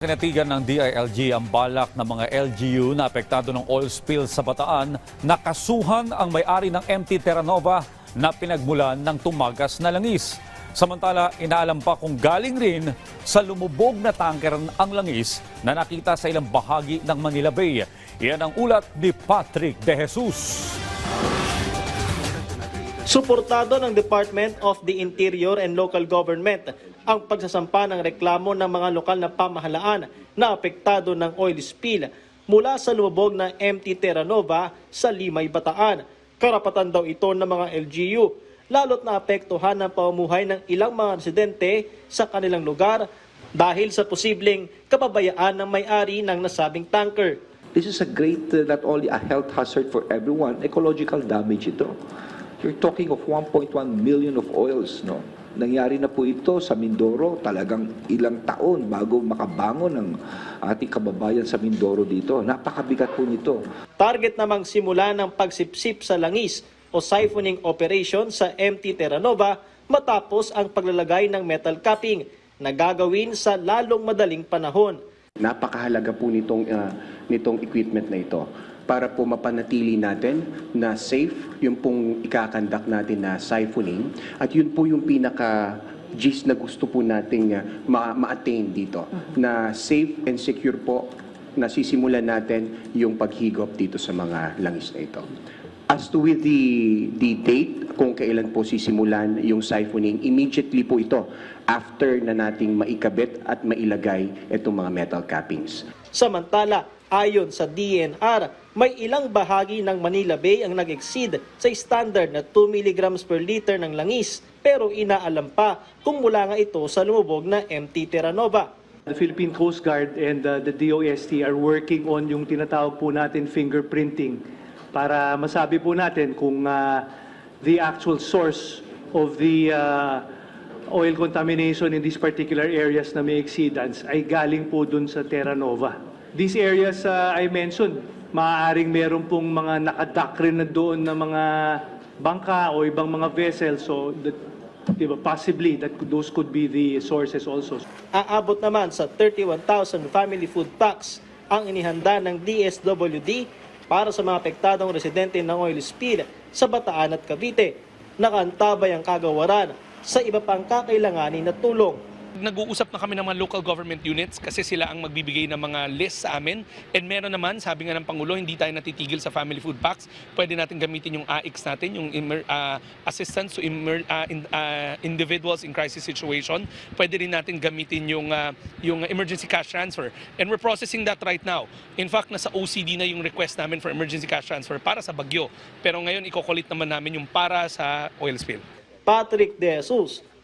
Kinatigan ng DILG ang balak ng mga LGU na apektado ng oil spill sa Bataan nakasuhan ang may-ari ng MT Terranova na pinagmulan ng tumagas na langis. Samantala, inaalam pa kung galing rin sa lumubog na tanker ang langis na nakita sa ilang bahagi ng Manila Bay. Yan ang ulat ni Patrick De Jesus. Suportado ng Department of the Interior and Local Government ang pagsasampa ng reklamo ng mga lokal na pamahalaan na apektado ng oil spill mula sa lumubog na MT Terranova sa Limay, Bataan. Karapatan daw ito ng mga LGU, lalo't naapektuhan ng pamumuhay ng ilang mga residente sa kanilang lugar dahil sa posibleng kapabayaan ng may-ari ng nasabing tanker. This is a great, uh, not only a health hazard for everyone, ecological damage ito. You're talking of 1.1 million of oils, no? Nangyari na po ito sa Mindoro, talagang ilang taon bago makabangon ng ating kababayan sa Mindoro dito. Napakabigat po nito. Target namang simula ng pagsipsip sa langis o siphoning operation sa MT Terranova matapos ang paglalagay ng metal capping na gagawin sa lalong madaling panahon. Napakahalaga po nitong, ah, nitong equipment na ito para po mapanatili natin na safe yung pong ikakandak natin na siphoning at yun po yung pinaka gist na gusto po nating ah, ma- ma-attain dito na safe and secure po na sisimulan natin yung paghigop dito sa mga langis na ito. As to with the, the date, kung kailan po sisimulan yung siphoning, immediately po ito after na nating maikabit at mailagay itong mga metal cappings. Samantala, ayon sa DNR, may ilang bahagi ng Manila Bay ang nag-exceed sa standard na 2 mg per liter ng langis pero inaalam pa kung mula nga ito sa lumubog na MT Terranova. The Philippine Coast Guard and uh, the DOST are working on yung tinatawag po natin fingerprinting para masabi po natin kung uh, the actual source of the uh, oil contamination in these particular areas na may exceedance ay galing po dun sa Terra Nova. These areas uh, I mentioned, maaaring meron pong mga nakadak rin na doon na mga bangka o ibang mga vessels. So, that, di ba, possibly that those could be the sources also. Aabot naman sa 31,000 family food packs ang inihanda ng DSWD para sa mga apektadong residente ng oil spill sa Bataan at Cavite. Nakaantabay ang kagawaran sa iba pang kakailanganin na tulong. Nag-uusap na kami ng mga local government units kasi sila ang magbibigay ng mga list sa amin. And meron naman, sabi nga ng Pangulo, hindi tayo natitigil sa family food packs. Pwede natin gamitin yung AIX natin, yung emer- ah, assistance to emer- ah, in- ah, individuals in crisis situation. Pwede rin natin gamitin yung, ah, yung emergency cash transfer. And we're processing that right now. In fact, nasa OCD na yung request namin for emergency cash transfer para sa bagyo. Pero ngayon, ikokolit naman namin yung para sa oil spill. Patrick De Jesus